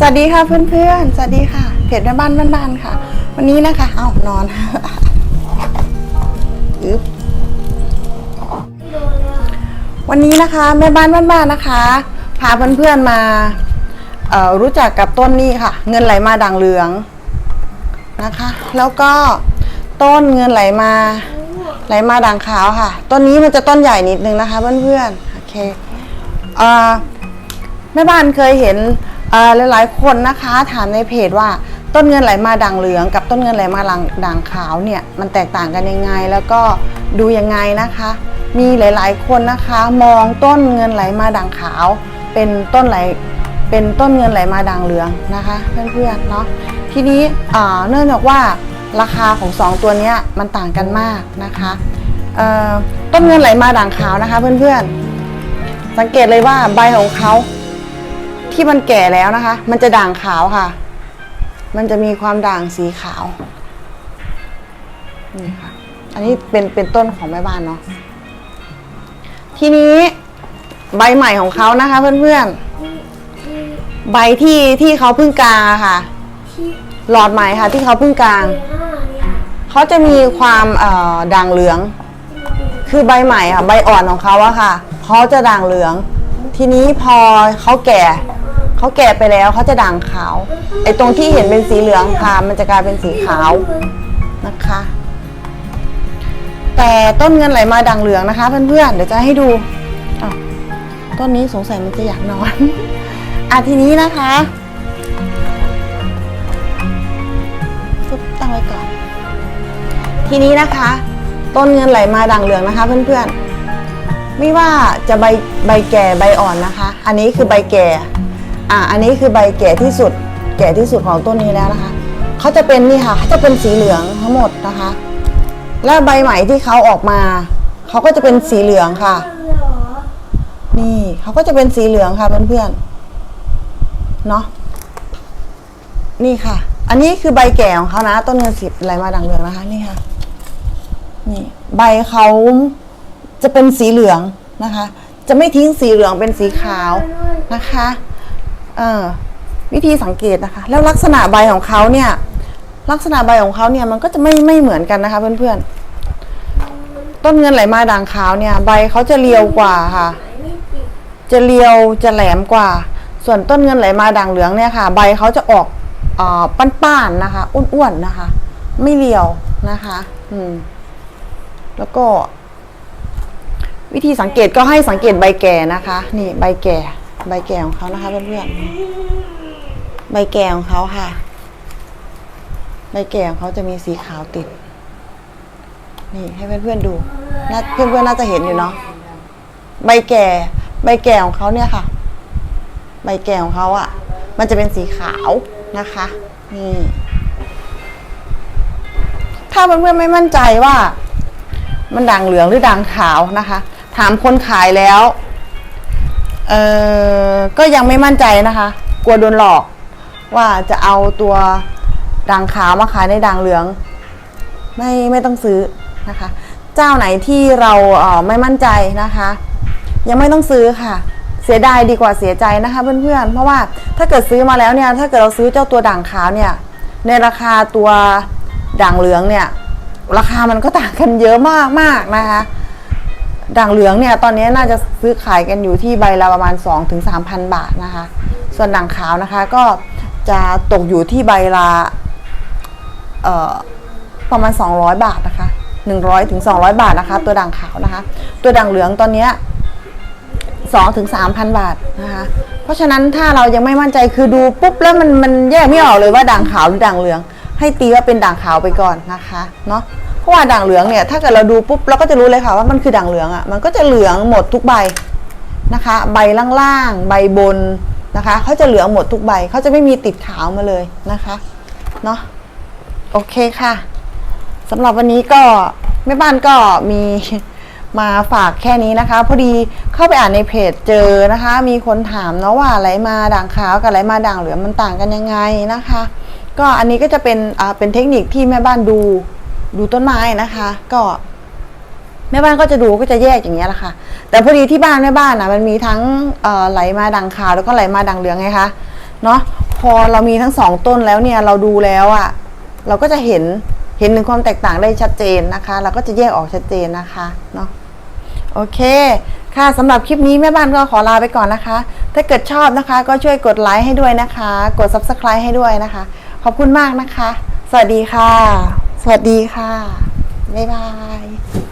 สวัสดีค่ะเพื่อนๆ สวัสดีค่ะ เพจแม่บ้านบ้านๆค่ะ วันนี้นะคะ เอานอนอึ๊บวันนี้นะคะแม่บ้านบ้านๆนะคะ พาเพื่อนๆมาเอ่อรู้จักกับต้นนี้ค่ะ เงินไหลมาด่างเหลืองนะคะ แล้วก็ต้นเงินไหลมาไหลมาด่างขาวค่ะ ต้นนี้มันจะต้นใหญ่นิดนึงนะคะเพื่อนๆ โอเคอแม่บ้านเคยเห็น หลายๆ คนนะคะถามในเพจว่าต้นเงินไหลมาด่างเหลือง กับต้นเงินไหลมาด่างขาวเนี่ยมันแตกต่างกันยังไงแล้วก็ดูยังไงนะคะ มีหลายๆ คนนะคะมองต้นเงินไหลมาด่างขาว เป็นต้นไหลเป็นต้นเงินไหลมาด่างเหลืองนะคะเพื่อนๆเนาะทีนี้เนื่องจากว่าราคาของสองตัวนี้มันต่างกันมากนะคะต้นเงินไหลมาด่างขาวนะคะเพื่อนๆสังเกตเลยว่าใบของเขา ที่มันแก่แล้วนะคะ มันจะด่างขาวค่ะ มันจะมีความด่างสีขาว นี่ค่ะ อันนี้เป็นเป็นต้นของแม่บ้านเนาะ ทีนี้ใบใหม่ของเขานะคะ เพื่อนๆ ใบที่ที่เขาเพิ่งกาค่ะ หลอดใหม่ค่ะ ที่เขาเพิ่งกลาง เขาจะมีความด่างเหลือง คือใบใหม่ค่ะ ใบอ่อนของเขาอะค่ะ เขาจะด่างเหลือง ทีนี้พอเขาแก่ เขาแก่ไปแล้วเขาจะด่างขาว ไอ้ตรงที่เห็นเป็นสีเหลืองค่ะมันจะกลายเป็นสีขาวนะคะ แต่ต้นเงินไหลมาด่างเหลืองนะคะ เพื่อนๆเดี๋ยวจะให้ดูอ้าวต้นนี้สงสัยมันจะอยากนอน อะทีนี้นะคะปุ๊บตั้งไว้ก่อน ทีนี้นะคะ ต้นเงินไหลมาด่างเหลืองนะคะ เพื่อนๆไม่ว่าจะใบใบแก่ใบอ่อนนะคะ อันนี้คือใบแก่ อ่าอันนี้คือใบแก่ที่สุด แก่ที่สุดของต้นนี้แล้วนะคะเขาจะเป็นนี่ค่ะเขาจะเป็นสีเหลืองทั้งหมดนะคะ แล้วใบใหม่ที่เขาออกมาเขาก็จะเป็นสีเหลืองค่ะ นี่เขาก็จะเป็นสีเหลืองค่ะเพื่อนๆเนาะนี่ค่ะ อันนี้คือใบแก่ของเขานะ ต้นเงินสิบอะไหลมาด่างเหลืองนะคะนี่ค่ะนี่ใบเขาจะเป็นสีเหลืองนะคะ จะไม่ทิ้งสีเหลืองเป็นสีขาวนะคะ เออวิธีสังเกตนะคะ แล้วลักษณะใบของเขาเนี่ย ลักษณะใบของเขาเนี่ยมันก็จะไม่ไม่เหมือนกันนะคะ เพื่อนๆ ต้นเงินไหลมาด่างขาวเนี่ย ใบเขาจะเรียวกว่าค่ะ จะเรียวจะแหลมกว่า ส่วนต้นเงินไหลมาด่างเหลืองเนี่ยค่ะ ใบเขาจะออกอป้านๆนะคะอ้วนๆนะคะ ไม่เรียวนะคะ อืม แล้วก็ วิธีสังเกตก็ให้สังเกตใบแก่นะคะ นี่ใบแก่ ใบแก่ของเขานะคะเพื่อนๆ ใบแก่ของเขาค่ะ ใบแก่ของเขาจะมีสีขาวติด นี่ให้เพื่อนๆดูน่าเพื่อนๆน่าจะเห็นอยู่เนาะ ใบแก่ ใบแก่ของเขาเนี่ยค่ะ ใบแก่ของเขาอะ่ะ มันจะเป็นสีขาวนะคะ นี่ ถ้าเพื่อนๆไม่มั่นใจว่า มันด่างเหลืองหรือด่างขาวนะคะ ถามคนขายแล้ว เออก็ยังไม่มั่นใจนะคะ กลัวโดนหลอก ว่าจะเอาตัวด่างขาวมาขายในด่างเหลือง ไม่ไม่ต้องซื้อนะคะ เจ้าไหนที่เราเออไม่มั่นใจนะคะ ยังไม่ต้องซื้อค่ะ เสียดายดีกว่าเสียใจนะคะเพื่อนๆ เพราะว่าถ้าเกิดซื้อมาแล้วเนี่ยถ้าเกิดเราซื้อเจ้าตัวด่างขาวเนี่ย ในราคาตัวด่างเหลืองเนี่ย ราคามันก็ต่างกันเยอะมากมากๆนะคะ ด่างเหลืองเนี่ยตอนนี้น่าจะซื้อขายกันอยู่ที่ใบละประมาณ 2-3,000ถึง3,000บาทนะคะ ส่วนด่างขาวนะคะก็จะตกอยู่ที่ใบละประมาณ 200 บาทนะคะ100ถึง200 บาทนะคะ ตัวด่างขาวนะคะ ตัวด่างเหลืองตอนนี้ย2ถึง3,000บาทนะคะ เพราะฉะนั้นถ้าเรายังไม่มั่นใจคือดูปุ๊บแล้วมันมันแยกไม่ออกเลยว่าด่างขาวหรือด่างเหลือง ให้ตีว่าเป็นด่างขาวไปก่อนนะคะเนาะ ราะว่าด่างเหลืองเนี่ยถ้าเกิดเราดูปุ๊บเราก็จะรู้เลยค่ะว่ามันคือด่างเหลืองอะ่ะมันก็จะเหลืองหมดทุกใบนะคะ ใบล่างๆใบบนนะคะเขาจะเหลืองหมดทุกใบเขาจะไม่มีติดขาวมาเลยนะคะเนาะโอเคค่ะสำหรับวันนี้ก็แม่บ้านก็มีมาฝากแค่นี้นะคะ พอดีเข้าไปอ่านในเพจเจอนะคะ มีคนถามเนาะว่าไหลมาด่างขาวกับไหลมาด่างเหลืองมันต่างกันยังไงนะคะ ก็อันนี้ก็จะเป็นอ่าเป็นเทคนิคที่แม่บ้านดู ดูต้นไม้นะคะ ก็แม่บ้านก็จะดูก็จะแยกอย่างเงี้ยแหละค่ะ แต่พอดีที่บ้านแม่บ้านนะมันมีทั้งไหลมาด่างขาวแล้วก็ไหลมาด่างเหลืองไงคะเนาะพอเรามีทั้งสองต้นแล้วเนี่ยเราดูแล้วอะ เราก็จะเห็นเห็นถึงความแตกต่างได้ชัดเจนนะคะ เราก็จะแยกออกชัดเจนนะคะเนาะโอเค ค่ะสำหรับคลิปนี้แม่บ้านก็ขอลาไปก่อนนะคะ ถ้าเกิดชอบนะคะ ก็ช่วยกดไลค์ให้ด้วยนะคะ กด subscribe ให้ด้วยนะคะ ขอบคุณมากนะคะ สวัสดีค่ะ สวัสดีค่ะ บ๊ายบาย